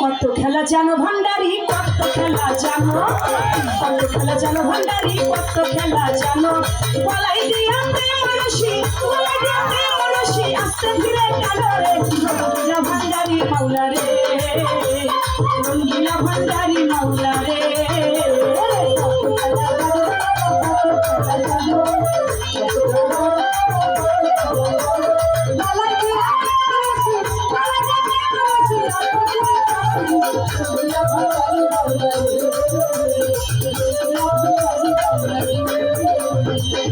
কত খেলা জানো ভান্ডারি, কত খেলা জানো? কত খেলা জানো ভান্ডারি, কত খেলা জানো? বলাই দিয়া প্রেম মানুষি বলাই দিয়া প্রেম মানুষি আস্তে ধীরে টানো রে। রঙ্গিলা ভান্ডারি মাওলা রে, রঙ্গিলা ভান্ডারি মাওলা রে।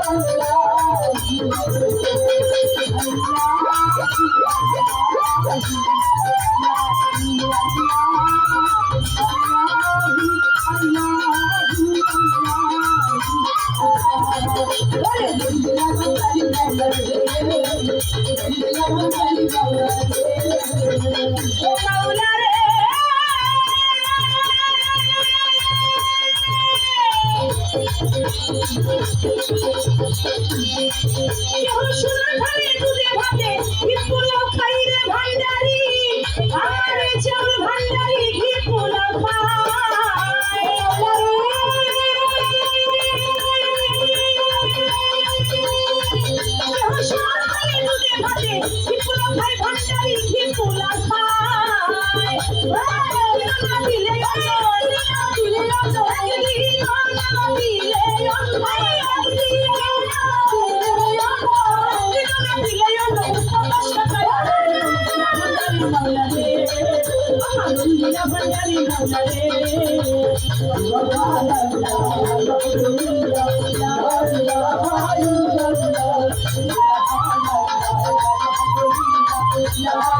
রে মৌলা রে সোনার ধারে দুধে ভাতে ঘি পোলাও খাই রে ভান্ডারি আমারে চাউল ভান্ডারি ঘি পোলাও খাই না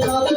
মাওলা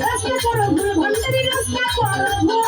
রাস্তা করো ভণ্ডারি রাস্তা করো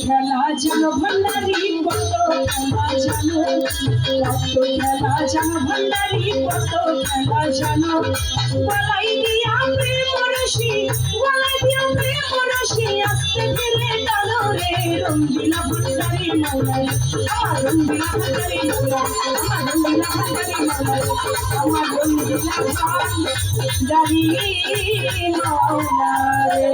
খেলা জানো ভান্ডারি কত খেলা জানো কত খেলা জানো ভান্ডারি কত খেলা জানো বলাই দিয়া প্রেম রশি বলাই দিয়া প্রেম রশি আসতে গেলে টানো রে রঙ্গিলা ভান্ডারি মৌলাই আমার রঙ্গিলা ভান্ডারি মৌলাই আমার রঙ্গিলা ভান্ডারি মৌলাই আমার রঙ্গিলা ভান্ডারি মৌলাই कृष्णा रे